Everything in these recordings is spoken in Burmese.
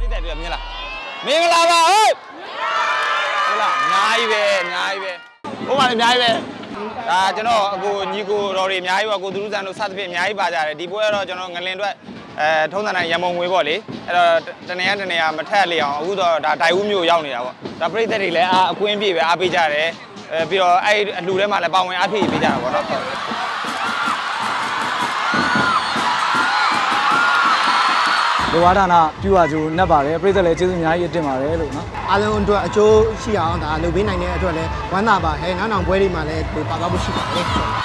ပြိတ္တတွေမြင်လားမင်္ဂလာပါဟုတ်ဟုတ်လားအများကြီးပဲအများကြီးပဲဟိုမှာလည်းအများကြီးပဲဒါကျွန်တော်အကိုညီကိုတော်တွေအများကြီးပါကိုသူရုဇန်တို့စသဖြင့်အများကြီးပါကြတယ်ဒီပွဲကတော့ကျွန်တော်ငလင်အတွက်အဲထုံးစံတိုင်းရန်မုံငွေပေါ့လေအဲ့တော့တနေရတနေရမထက်လေအောင်အခုတော့ဒါဒိုင်ဦးမျိုးရောက်နေတာပေါ့ဒါပြိတ္တတွေလည်းအာအကွင်းပြည့်ပဲအားပေးကြတယ်အဲပြီးတော့အဲ့အလှူထဲမှာလည်းပါဝင်အားဖြည့်ပေးကြတာပေါ့နော် လောဝါဒနာပြုအပ်ကြိုနှက်ပါတယ်ပြည်သက်လည်းကျေးဇူးအများကြီးတင်ပါတယ်လို့နော်အားလုံးအတွက်အကျိုးရှိအောင်ဒါလုပ်ပေးနိုင်တဲ့အတွက်လည်းဝမ်းသာပါဟဲ့နောက်နောက်ပွဲတွေမှာလည်းဒီပါသွားဖို့ရှိပါတယ်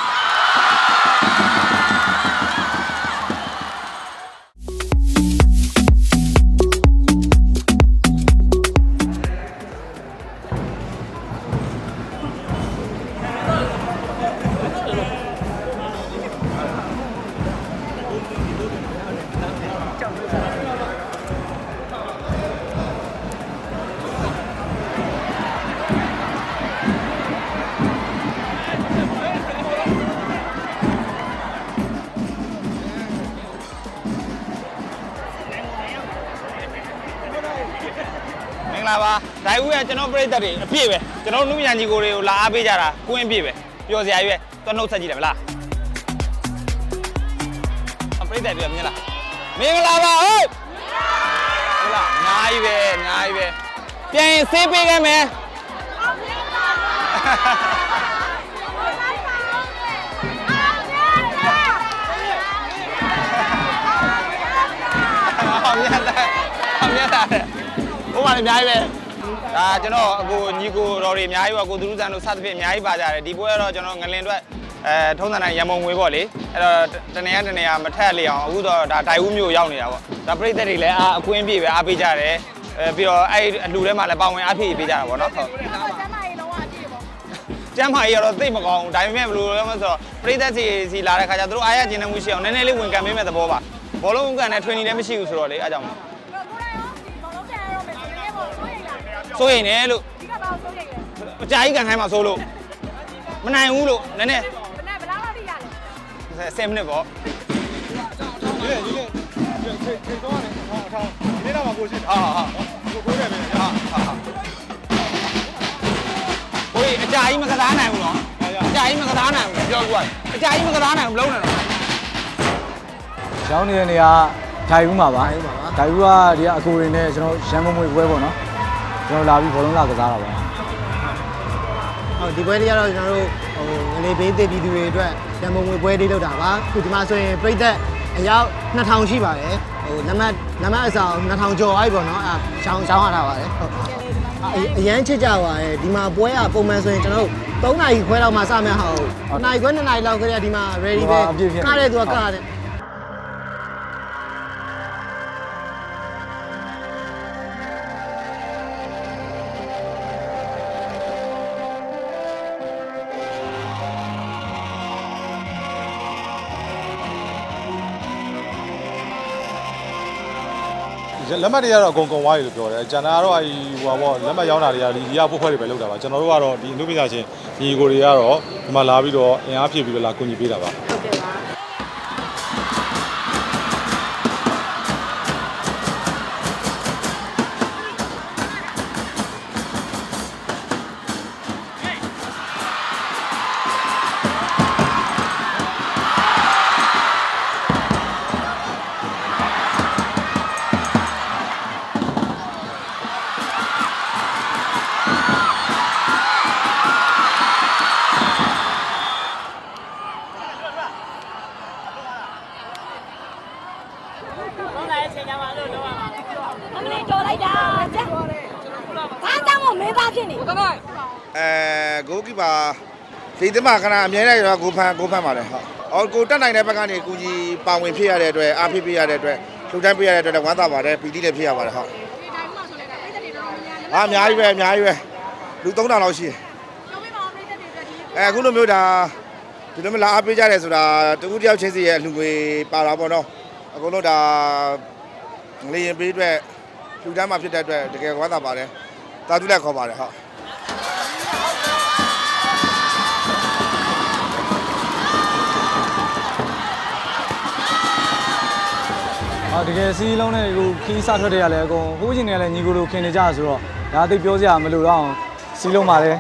ပါဒိုင်ဦးရဲ့ကျွန်တော်ပြိတ္တတွေအပြည့်ပဲကျွန်တော်နုညံကြီးကိုတွေကိုလာအားပေးကြတာကိုင်းအပြည့်ပဲပျော်စရာကြီးပဲသွားနှုတ်ဆက်ကြည့်တယ်မလားအပြိတ္တတွေမြင်လားမင်္ဂလာပါဟုတ်ဟုတ်လားအများကြီးပဲအများကြီးပဲပြန်ရင်ဆေးပေးခဲ့မယ်အောင်မြတ်တယ်အောင်မြတ်တယ်ဟိုမှာလည်းအများကြီးပဲ ဒါကျွန်တော်အကိုညီကိုတော်တွေအများကြီးပါကိုသူရုဇန်တို့စသဖြင့်အများကြီးပါကြတယ်ဒီပွဲကတော့ကျွန်တော်ငလင်အတွက်အဲထုံးစံတိုင်းရန်မုံငွေပေါ့လေအဲ့တော့တနေရတနေရမထက်လေအောင်အခုတော့ဒါဒိုင်ဦးမျိုးရောက်နေတာပေါ့ဒါပြိတ္တတွေလည်းအာအကွင်းပြည့်ပဲအားပေးကြတယ်အဲပြီးတော့အဲ့အလှူထဲမှာလည်းပါဝင်အားဖြည့်ပေးကြတာပေါ့နော်ဟုတ်ကျမ်းမာရေးလုံးဝအပြည့်ပေါ့ကျမ်းမာရေးကတော့သိပ်မကောင်းဘူးဒါပေမဲ့ဘယ်လိုလဲမဆိုတော့ပြိသက်စီစီလာတဲ့ခါကျသူတို့အားရကျင်နေမှုရှိအောင်နည်းနည်းလေးဝင်ကန်ပေးမဲ့သဘောပါဘောလုံးကန်နဲ့ training လည်းမရှိဘူးဆိုတော့လေအားကြောင့်ကိုယ်တိုင် စိုးရင်လည်းလို့ဒီကဘာလို့ဆိုရင်လဲအကြာကြီးကန်ခိုင်းမှာစိုးလို့မနိုင်ဘူးလို့နည်းနည်းဘယ်နဲ့ဘယ်လောက်လောက်ထိရလဲ10မိနစ်ပေါ့ဒီနေ့ဒီနေ့ချိန်ချိန်တော့ရတယ်အထောင်းအထောင်းဒီနေ့တော့မပို့ရှိတာဟာဟာကိုကိုရတယ်ပဲဟာဟာဟိုအကြာကြီးမကစားနိုင်ဘူးနော်အကြာကြီးမကစားနိုင်ဘူးပြောကြွားအကြာကြီးမကစားနိုင်ဘူးမလုံးနဲ့တော့ရောင်းနေတဲ့နေရာဒိုင်ဦးမှာပါဒိုင်ဦးကဒီကအကိုတွေနဲ့ကျွန်တော်ရန်မုံမွေပွဲပေါ့နော် ကျွန်တော်လာပြီးဘောလုံးလာကစားတာပါဟုတ်ဒီပွဲလေးကတော့ကျွန်တော်တို့ဟိုငလေဘေးသေးပြည်သူတွေအတွက်ရန်ပုံငွေပွဲလေးလုပ်တာပါအခုဒီမှာဆိုရင်ပြိသက်အယောက်2000ရှိပါတယ်ဟိုနံပါတ်နံပါတ်အဆောင်2000ကျော်အဲ့ပေါ့နော်အဲရှောင်းရှောင်းရတာပါတယ်ဟုတ်အအရန်ချစ်ကြပါတယ်ဒီမှာပွဲကပုံမှန်ဆိုရင်ကျွန်တော်တို့3နာရီခွဲလောက်မှစမယ်ဟာဟုတ်နာရီခွဲ2နာရီလောက်ခရဒီမှာ ready ပဲကားတဲ့သူကကားတဲ့ လက်မှတ်တွေကတော့အကုန်ကုန်သွားပြီလို့ပြောတယ်ကျန်တာကတော့အဲဒီဟိုပါပေါ့လက်မှတ်ရောင်းတာတွေကဒီဒီကဖို့ဖွဲ့တွေပဲလုပ်တာပါကျွန်တော်တို့ကတော့ဒီအနုပညာရှင်ညီကိုတွေကတော့ဒီမှာလာပြီးတော့အင်အားဖြည့်ပြီးတော့လာကူညီပေးတာပါဟုတ်ကဲ့ အဲဂိုးကီပါဒီတမခဏအမြဲတမ်းရောဂိုးဖန်ဂိုးဖန်ပါတယ်ဟုတ်အော်ကိုတက်နိုင်တဲ့ဘက်ကနေကူကြီးပါဝင်ဖြစ်ရတဲ့အတွက်အားဖြစ်ဖြစ်ရတဲ့အတွက်လှူဒန်းပေးရတဲ့အတွက်လည်းဝမ်းသာပါတယ်ပီတိလည်းဖြစ်ရပါတယ်ဟုတ်ဒီတိုင်းမှာဆိုလည်းပြိတ္တတွေတော်တော်များများအားအများကြီးပဲအများကြီးပဲလူ3000လောက်ရှိတယ်ပြောပြပါဦးပြိတ္တတွေအတွက်ဒီအဲအခုလိုမျိုးဒါဒီလိုမျိုးလာအားပေးကြတယ်ဆိုတာတကူတယောက်ချင်းစီရဲ့အလှူငွေပါတာပေါ့နော်အကုန်လုံးဒါလေရင်ပေးအတွက်လှူဒန်းမှာဖြစ်တဲ့အတွက်တကယ်ဝမ်းသာပါတယ်တာတူလည်းခေါ်ပါတယ်ဟုတ် အာတကယ်စီးလုံးနဲ့ကိုခီးစထွက်တဲ့ရလဲအကုန်ဟိုးချင်းတွေကလည်းညီကိုလိုခင်နေကြဆိုတော့ဒါသိပြောစရာမလိုတော့အောင်စီးလုံးပါလေ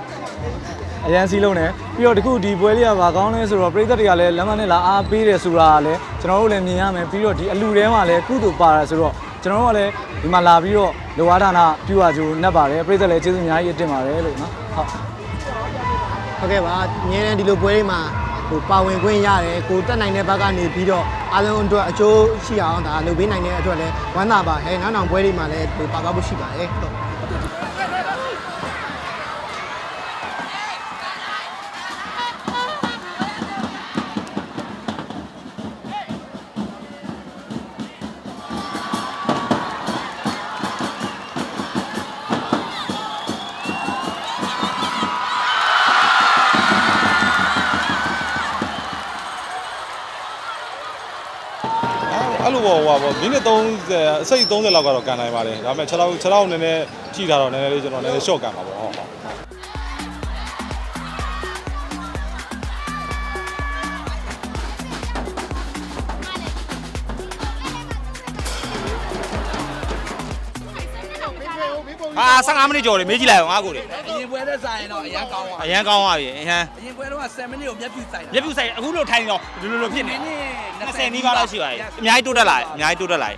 အရန်စီးလုံးနဲ့ပြီးတော့တခုဒီပွဲလေးကဘာကောင်းလဲဆိုတော့ပြည်သက်တွေကလည်းလက်မနဲ့လာအားပေးတယ်ဆိုတာကလည်းကျွန်တော်တို့လည်းမြင်ရမယ်ပြီးတော့ဒီအလူထဲမှာလည်းကုသိုလ်ပါတာဆိုတော့ကျွန်တော်တို့ကလည်းဒီမှာလာပြီးတော့လောဝါဒနာပြုရကြိုးနှက်ပါတယ်ပြည်သက်လည်းကျေးဇူးအများကြီးတင်ပါတယ်လို့နော်ဟုတ်ဟုတ်ကဲ့ပါအငင်းတဲ့ဒီလိုပွဲတွေမှာ ဟိုပါဝင်ခွင့်ရတယ်ကိုတက်နိုင်တဲ့ဘက်ကနေပြီးတော့အားလုံးအတွက်အကျိုးရှိအောင်ဒါလုပ်ပေးနိုင်တဲ့အတွက်လည်းဝမ်းသာပါဟဲ့နောက်နောက်ပွဲတွေမှာလည်းဟိုပါသွားဖို့ရှိပါတယ်ဟုတ် အဲ့လိုပေါ့ဟိုပါပေါ့မိနစ်30အစိတ်30လောက်ကတော့ကန်နိုင်ပါတယ်ဒါပေမဲ့6လောက်6လောက်နည်းနည်းကြည့်တာတော့နည်းနည်းလေးကျွန်တော်နည်းနည်း short ကန်ပါပေါ့ဟုတ်ဟုတ် ဟာ15မိနစ်ကျော်လေမေးကြည့်လိုက်အောင်ငါကိုလေအရင်ပွဲတဲ့ဆိုင်တော့အရန်ကောင်းသွားအရန်ကောင်းသွားပြီအဟမ်းအရင်ပွဲတော့7မိနစ်ကိုမျက်ပြူဆိုင်မျက်ပြူဆိုင်အခုလို့ထိုင်တော့ဒီလိုလိုဖြစ်နေမိနစ်20နီးပါးလောက်ရှိပါတယ်အများကြီးတိုးတက်လာတယ်အများကြီးတိုးတက်လာတယ်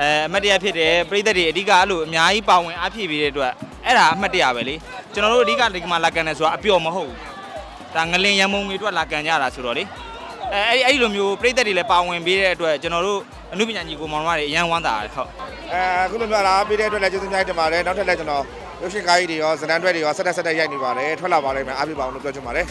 အဲအမှတ်တရဖြစ်တယ်ပြည်သက်တွေအဓိကအဲ့လိုအများကြီးပါဝင်အားဖြည့်ပြီးတဲ့အတွက်အဲ့ဒါအမှတ်တရပဲလေကျွန်တော်တို့အဓိကဒီမှာလာကန်တယ်ဆိုတာအပျော်မဟုတ်ဘူးဒါငလင်ရံမုံတွေအတွက်လာကန်ကြတာဆိုတော့လေအဲအဲ့ဒီအဲ့ဒီလိုမျိုးပြည်သက်တွေလည်းပါဝင်ပြီးတဲ့အတွက်ကျွန်တော်တို့ အမှုပညာညီကိုမောင်နှမတွေအရန်ဝမ်းသာတယ်ဟုတ်အဲအခုလိုမျိုးလာအားပေးတဲ့အတွက်လည်းကျေးဇူးများတင်ပါတယ်နောက်ထပ်လည်းကျွန်တော်ရုပ်ရှင်ကားကြီးတွေရောဇလန်တွဲတွေရောဆက်တက်ဆက်တက်ရိုက်နေပါတယ်ထွက်လာပါလိမ့်မယ်အားပေးပါအောင်လို့ပြောချင်ပါတယ်